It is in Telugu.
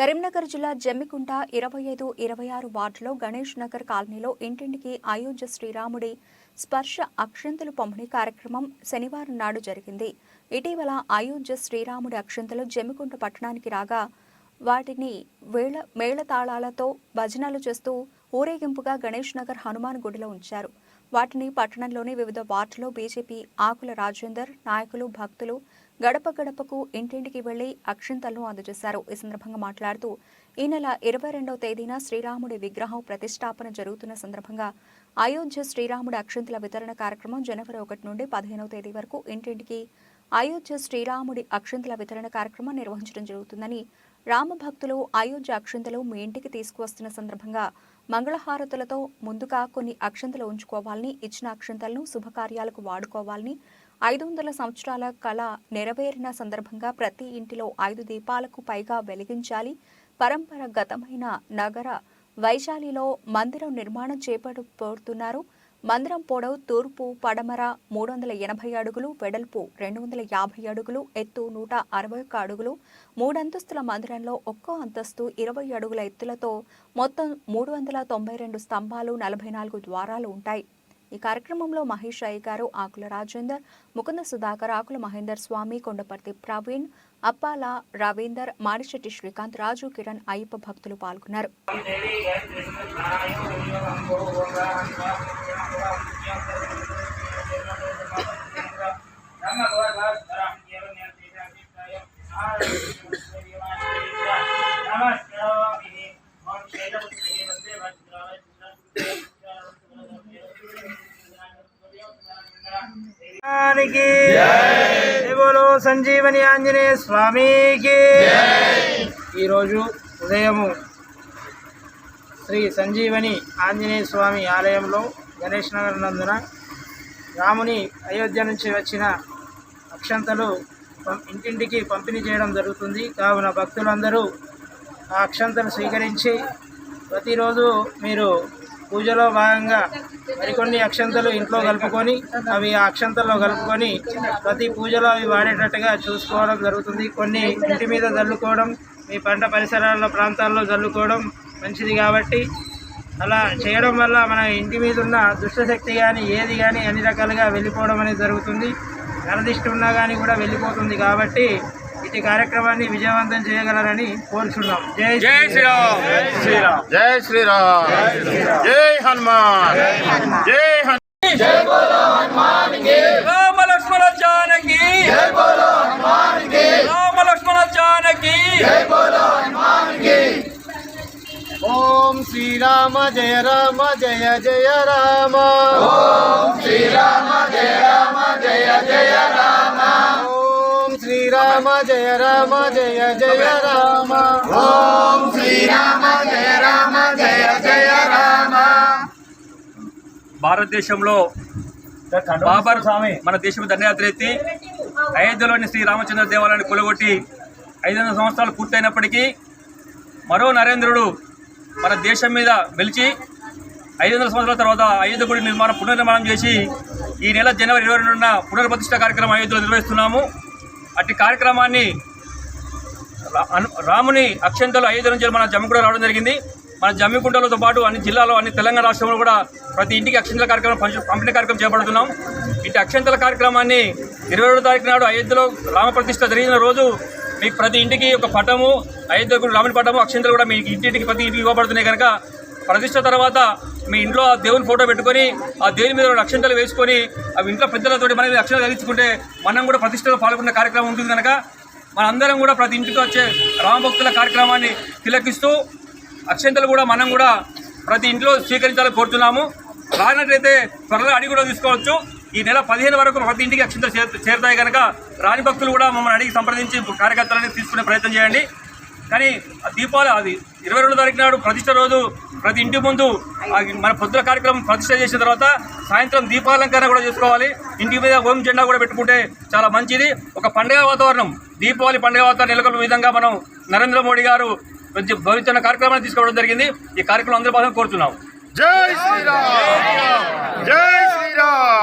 కరీంనగర్ జిల్లా జమ్మికుంట ఇరవై ఐదు ఇరవై ఆరు వార్డులో గణేష్ నగర్ కాలనీలో ఇంటింటికి అయోధ్య శ్రీరాముడి స్పర్శ అక్షంతలు పంపిణీ కార్యక్రమం శనివారం నాడు జరిగింది. ఇటీవల అయోధ్య శ్రీరాముడి అక్షంతలు జమ్మికుంట పట్టణానికి రాగా వాటిని వేళ మేళతాళాలతో భజనలు చేస్తూ ఊరేగింపుగా గణేష్ నగర్ హనుమాన్ గుడిలో ఉంచారు. వాటిని పట్టణంలోని వివిధ వార్డులో బీజేపీ ఆకుల రాజేందర్ నాయకులు భక్తులు గడప గడపకు ఇంటింటికి వెళ్ళి అక్షింతలను అందజేశారు. ఈ సందర్భంగా మాట్లాడుతూ ఈ నెల ఇరవై రెండవ తేదీన శ్రీరాముడి విగ్రహం ప్రతిష్టాపన జరుగుతున్న సందర్భంగా అయోధ్య శ్రీరాముడి అక్షింతల వితరణ కార్యక్రమం జనవరి ఒకటి నుండి పదిహేనవ తేదీ వరకు ఇంటింటికి అయోధ్య శ్రీరాముడి అక్షింతల వితరణ కార్యక్రమం నిర్వహించడం జరుగుతుందని రామ భక్తులు అయోధ్య అక్షింతలు మీ ఇంటికి తీసుకువస్తున్న సందర్భంగా మంగళహారతులతో ముందుగా కొన్ని అక్షంతలు ఉంచుకోవాలని ఇచ్చిన అక్షంతలను శుభకార్యాలకు వాడుకోవాలని ఐదు వందల సంవత్సరాల కళ నెరవేరిన సందర్భంగా ప్రతి ఇంటిలో ఐదు దీపాలకు పైగా వెలిగించాలి. పరంపరగతమైన నగర వైశాలిలో మందిరం నిర్మాణం చేపట్టబోతున్నారు మందిరం పొడవు తూర్పు పడమర మూడు వందల ఎనభై అడుగులు వెడల్పు రెండు వందల యాభై అడుగులు ఎత్తు నూట అరవై ఒక్క అడుగులు. మూడంతస్తుల మందిరంలో ఒక్కో అంతస్తు ఇరవై అడుగుల ఎత్తులతో మొత్తం మూడు వందల తొంభై రెండు స్తంభాలు నలభై నాలుగు ద్వారాలు ఉంటాయి. ఈ కార్యక్రమంలో మహేష్ అయ్య గారు ఆకుల రాజేందర్ ముకుంద సుధాకర్ ఆకుల మహేందర్ స్వామి కొండపర్తి ప్రవీణ్ అప్పాల రవీందర్ మారిశెట్టి శ్రీకాంత్ రాజు కిరణ్ అయ్యప్ప భక్తులు పాల్గొన్నారు. స్వామికి. బోలో సంజీవని ఆంజనేయ స్వామికి. ఈరోజు ఉదయము శ్రీ సంజీవని ఆంజనేయ స్వామి ఆలయంలో గణేష్ నగర్ నందున రాముని అయోధ్య నుంచి వచ్చిన అక్షంతలు ఇంటింటికి పంపిణీ చేయడం జరుగుతుంది. కావున భక్తులందరూ ఆ అక్షంతలు స్వీకరించి ప్రతిరోజు మీరు పూజలో భాగంగా మరికొన్ని అక్షంతలు ఇంట్లో కలుపుకొని అవి ఆ అక్షంతల్లో కలుపుకొని ప్రతి పూజలో అవి వాడేటట్టుగా చూసుకోవడం జరుగుతుంది. కొన్ని ఇంటి మీద చల్లుకోవడం మీ పంట పరిసరాల ప్రాంతాల్లో చల్లుకోవడం మంచిది కాబట్టి అలా చేయడం వల్ల మన ఇంటి మీద ఉన్న దుష్టశక్తి కానీ ఏది కానీ అన్ని రకాలుగా వెళ్ళిపోవడం అనేది జరుగుతుంది. నరదిష్టి ఉన్నా కానీ కూడా వెళ్ళిపోతుంది కాబట్టి ఇటు కార్యక్రమాన్ని విజయవంతం చేయగలరని కోరుచున్నాం. జై జై శ్రీరామ్. జై శ్రీరామ్. జై శ్రీరామ్. జై హనుమాన్. జై హనుమాన్. రామ లక్ష్మణ జానకి. రామ లక్ష్మణ జానకి. ఓం శ్రీరామ జయ రామ జయ జయ రామ. ఓం శ్రీరామ జయ రామ జయ జయ రామ. శ్రీరామ జయ రామ జయ జయ రామ. ఓం శ్రీరామ జయ రామ జయ జయ రామ. భారతదేశంలో బాబర్ మన దేశం దండయాత్ర ఎత్తి అయోధ్యలోని శ్రీ రామచంద్ర దేవాలయాన్ని కొలగొట్టి ఐదు వందల సంవత్సరాలు పూర్తయినప్పటికీ మరో నరేంద్రుడు మన దేశం మీద వెలిచి ఐదు వందల సంవత్సరాల తర్వాత అయోధ్య గుడి నిర్మాణం పునర్నిర్మాణం చేసి ఈ నెల జనవరి ఇరవై రెండున పునర్ప్రతిష్ఠ కార్యక్రమం అయోధ్యలో నిర్వహిస్తున్నాము. అట్టి కార్యక్రమాన్ని రా- అను- రాముని అక్షంతలు ఐదు నుంచి మన జమ్మికుంట రావడం జరిగింది. మన జమ్మికుంటలతో పాటు అన్ని జిల్లాలో అన్ని తెలంగాణ రాష్ట్రంలో కూడా ప్రతి ఇంటికి అక్షంతల కార్యక్రమం పంపిణీ కార్యక్రమం చేపడుతున్నాం. ఇటు అక్షంతల కార్యక్రమాన్ని ఇరవై ఏడో తారీఖు నాడు అయోధ్యలో రామ ప్రతిష్ఠ జరిగిన రోజు మీకు ప్రతి ఇంటికి ఒక పటము అయోధ్య రాముని పటము అక్షంతలు కూడా మీకు ఇంటింటికి ప్రతి ఇంటికి ఇవ్వబడుతున్నాయి. కనుక ప్రతిష్ట తర్వాత మీ ఇంట్లో ఆ దేవుని ఫోటో పెట్టుకొని ఆ దేవుని మీద అక్షంతలు వేసుకొని అవి ఇంట్లో పెద్దలతో మనం అక్షంతలు ధరించుకుంటే మనం కూడా ప్రతిష్టలో పాల్గొన్న కార్యక్రమం ఉంటుంది కనుక మనందరం కూడా ప్రతి ఇంటికి వచ్చే రామభక్తుల కార్యక్రమాన్ని తిలకిస్తూ అక్షంతలు కూడా మనం కూడా ప్రతి ఇంట్లో స్వీకరించాలని కోరుతున్నాము. రానట్లయితే త్వరలో అడిగి కూడా తీసుకోవచ్చు. ఈ నెల పదిహేను వరకు ప్రతి ఇంటికి అక్షంతలు చేరుతాయి కనుక రాని భక్తులు కూడా మమ్మల్ని అడిగి సంప్రదించి కార్యకర్తలని తీసుకునే ప్రయత్నం చేయండి. కానీ ఆ అది ఇరవై రెండు తారీఖు నాడు ప్రతిష్ట రోజు ప్రతి ఇంటి ముందు మన పొద్దుల కార్యక్రమం ప్రతిష్ట చేసిన తర్వాత సాయంత్రం దీపాలంకరణ కూడా చేసుకోవాలి. ఇంటి మీద ఓం జెండా కూడా పెట్టుకుంటే చాలా మంచిది. ఒక పండుగ వాతావరణం దీపావళి పండుగ వాతావరణం నెలకొల్పే విధంగా మనం నరేంద్ర మోడీ గారు భవిష్యత్ కార్యక్రమాన్ని తీసుకోవడం జరిగింది. ఈ కార్యక్రమం అందరి కోసం కోరుతున్నాం. జై శ్రీరామ్! జై శ్రీరామ్!